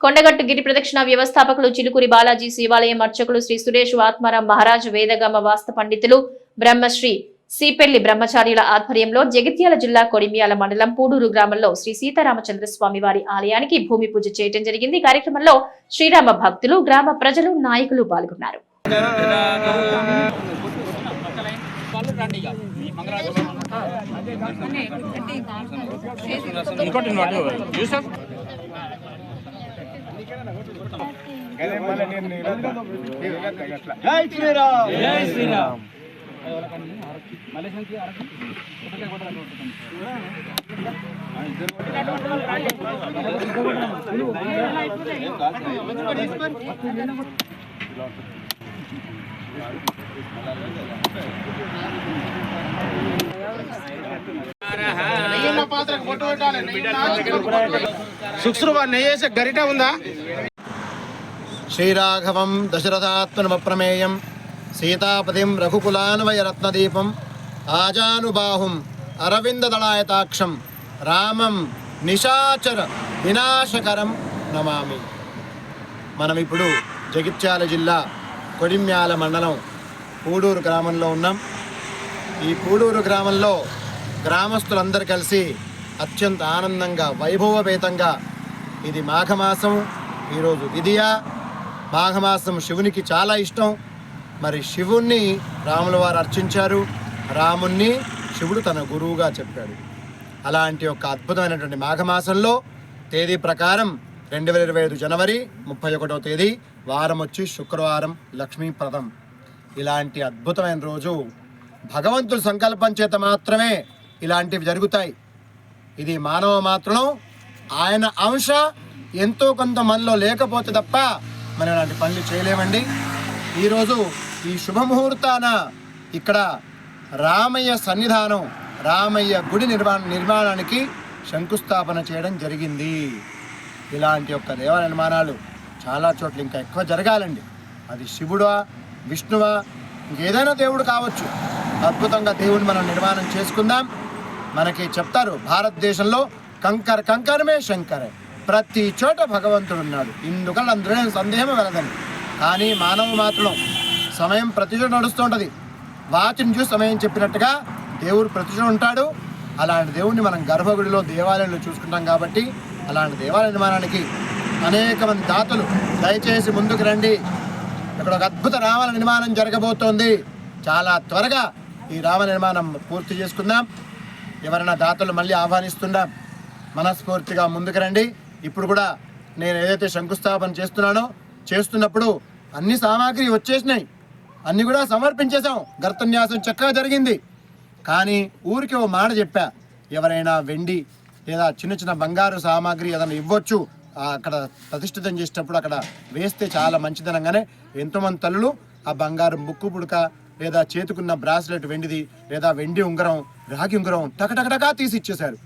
కొండగట్టు గిరి ప్రదక్షిణ వ్యవస్థాపకులు చిలుకూరి బాలాజీ శివాలయం అర్చకులు శ్రీ సురేష్ ఆత్మారాం మహారాజ్ వేదగమ వాస్త పండితులు బ్రహ్మశ్రీ సీపెల్లి బ్రహ్మచార్యుల ఆధ్వర్యంలో జగిత్యాల జిల్లా కొడిమియాల మండలం పూడూరు గ్రామంలో శ్రీ సీతారామచంద్ర స్వామి వారి ఆలయానికి భూమి పూజ చేయడం జరిగింది. ఈ కార్యక్రమంలో శ్రీరామ భక్తులు గ్రామ ప్రజలు నాయకులు పాల్గొన్నారు. ఇంకోటి జై శ్రీరామ్ జై శ్రీరామ్ శుక్రువా నెయ్యేసే గరిట ఉందా? శ్రీరాఘవం దశరథాత్మనమప్రమేయం సీతాపతిం రఘుకులాన్వయరత్నదీపం ఆజానుబాహుం అరవిందదళాయతాక్షం రామం నిశాచర వినాశకరం నమామి మనం ఇప్పుడు జగిత్యాల జిల్లా కొడిమ్యాల మండలం పూడూరు గ్రామంలో ఉన్నాం. ఈ పూడూరు గ్రామంలో గ్రామస్తులందరూ కలిసి అత్యంత ఆనందంగా వైభవపేతంగా ఇది మాఘమాసం ఈరోజు విధియా మాఘమాసం శివునికి చాలా ఇష్టం. మరి శివుణ్ణి రాముల వారు అర్చించారు. రాముణ్ణి శివుడు తన గురువుగా చెప్పాడు. అలాంటి ఒక అద్భుతమైనటువంటి మాఘమాసంలో తేదీ ప్రకారం రెండు వేల ఇరవై ఐదు జనవరి ముప్పై ఒకటో తేదీ వారం వచ్చి శుక్రవారం లక్ష్మీప్రదం. ఇలాంటి అద్భుతమైన రోజు భగవంతుడి సంకల్పం చేత మాత్రమే ఇలాంటివి జరుగుతాయి. ఇది మానవ మాత్రం ఆయన అంశ ఎంతో కొంత మనలో లేకపోతే తప్ప మనం ఇలాంటి పనులు చేయలేమండి. ఈరోజు ఈ శుభముహూర్తాన ఇక్కడ రామయ్య సన్నిధానం రామయ్య గుడి నిర్మాణ నిర్మాణానికి శంకుస్థాపన చేయడం జరిగింది. ఇలాంటి యొక్క దేవ నిర్మాణాలు చాలా చోట్ల ఇంకా ఎక్కువ జరగాలండి. అది శివుడా విష్ణువా ఇంకేదైనా దేవుడు కావచ్చు. అద్భుతంగా దేవుని మనం నిర్మాణం చేసుకుందాం. మనకి చెప్తారు భారతదేశంలో కంకర్ కంకరమే శంకరే. ప్రతి చోట భగవంతుడు ఉన్నాడు. ఇందుకల్ల అందులో సందేహం వెలదని కానీ మానవ మాత్రం సమయం ప్రతి చోట నడుస్తూ ఉంటుంది. చూసి సమయం చెప్పినట్టుగా దేవుడు ప్రతి చోట ఉంటాడు. అలాంటి దేవుడిని మనం గర్భగుడిలో దేవాలయంలో చూసుకుంటాం కాబట్టి అలాంటి దేవాలయ నిర్మాణానికి అనేక మంది దాతలు దయచేసి ముందుకు రండి. ఇక్కడ ఒక అద్భుత రామ నిర్మాణం జరగబోతోంది. చాలా త్వరగా ఈ రామ నిర్మాణం పూర్తి చేసుకుందాం. ఎవరైనా దాతలు మళ్ళీ ఆహ్వానిస్తున్నాం మనస్ఫూర్తిగా ముందుకు రండి. ఇప్పుడు కూడా నేను ఏదైతే శంకుస్థాపన చేస్తున్నానో చేస్తున్నప్పుడు అన్ని సామాగ్రి వచ్చేసినాయి. అన్ని కూడా సమర్పించేశాం. గర్తన్యాసం చక్కగా జరిగింది. కానీ ఊరికి ఓ మాట చెప్పా. ఎవరైనా వెండి లేదా చిన్న చిన్న బంగారు సామాగ్రి ఏదైనా ఇవ్వచ్చు అక్కడ ప్రతిష్ఠితం చేసేటప్పుడు అక్కడ వేస్తే చాలా మంచిదనంగానే ఎంతోమంది తల్లులు ఆ బంగారు ముక్కు పుడక లేదా చేతుకున్న బ్రాస్లెట్ వెండిది లేదా వెండి ఉంగరం రాగి ఉంగరం టకటకటకా తీసి ఇచ్చేశారు.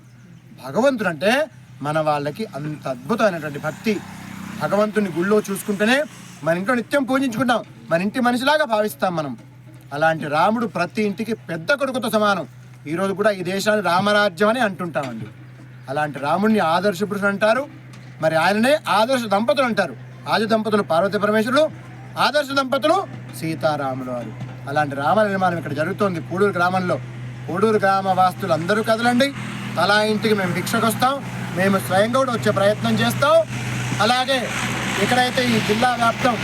భగవంతుడు అంటే మన వాళ్ళకి అంత అద్భుతమైనటువంటి భక్తి భగవంతుని గుళ్ళో చూసుకుంటేనే మన ఇంట్లో నిత్యం పూజించుకుంటాం. మన ఇంటి మనిషిలాగా భావిస్తాం మనం. అలాంటి రాముడు ప్రతి ఇంటికి పెద్ద కొడుకుతో సమానం. ఈరోజు కూడా ఈ దేశాన్ని రామరాజ్యం అని అంటుంటామండి. అలాంటి రాముడిని ఆదర్శ పురుషుడు అంటారు. మరి ఆయననే ఆదర్శ దంపతులు అంటారు. ఆది దంపతులు పార్వతీ పరమేశ్వరుడు ఆదర్శ దంపతులు సీతారాములు వారు. అలాంటి రామ నిర్మాణం ఇక్కడ జరుగుతోంది. పూడూరు గ్రామంలో. పూడూరు గ్రామ వాస్తులు అందరూ కదలండి. తలా ఇంటికి మేము భిక్షకు వస్తాం. మేము స్వయంగా కూడా వచ్చే ప్రయత్నం చేస్తాం. అలాగే ఇక్కడైతే ఈ జిల్లా వ్యాప్తం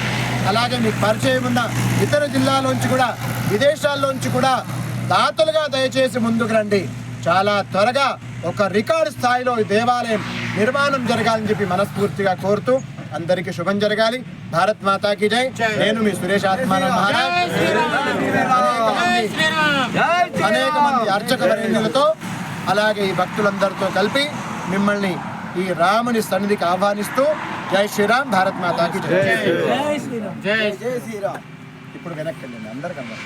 అలాగే మీకు పరిచయం ఉన్న ఇతర జిల్లాలోంచి కూడా విదేశాల్లోంచి కూడా దాతలుగా దయచేసి ముందుకు రండి. చాలా త్వరగా ఒక రికార్డు స్థాయిలో ఈ దేవాలయం నిర్మాణం జరగాలని చెప్పి మనస్ఫూర్తిగా కోరుతూ అందరికీ శుభం జరగాలి. భారత్ మాతాకి జై. నేను మీ సురేష్ మహారాజ్. మంది- అనేక మంది అర్చక వర్ణులతో అలాగే ఈ భక్తులందరితో కలిపి మిమ్మల్ని ఈ రాముని సన్నిధికి ఆహ్వానిస్తూ జై శ్రీరామ్ భారత్ మాతాకి జై. జై శ్రీరామ్. ఇప్పుడు వెనక్కి వెళ్ళండి అందరికన్నా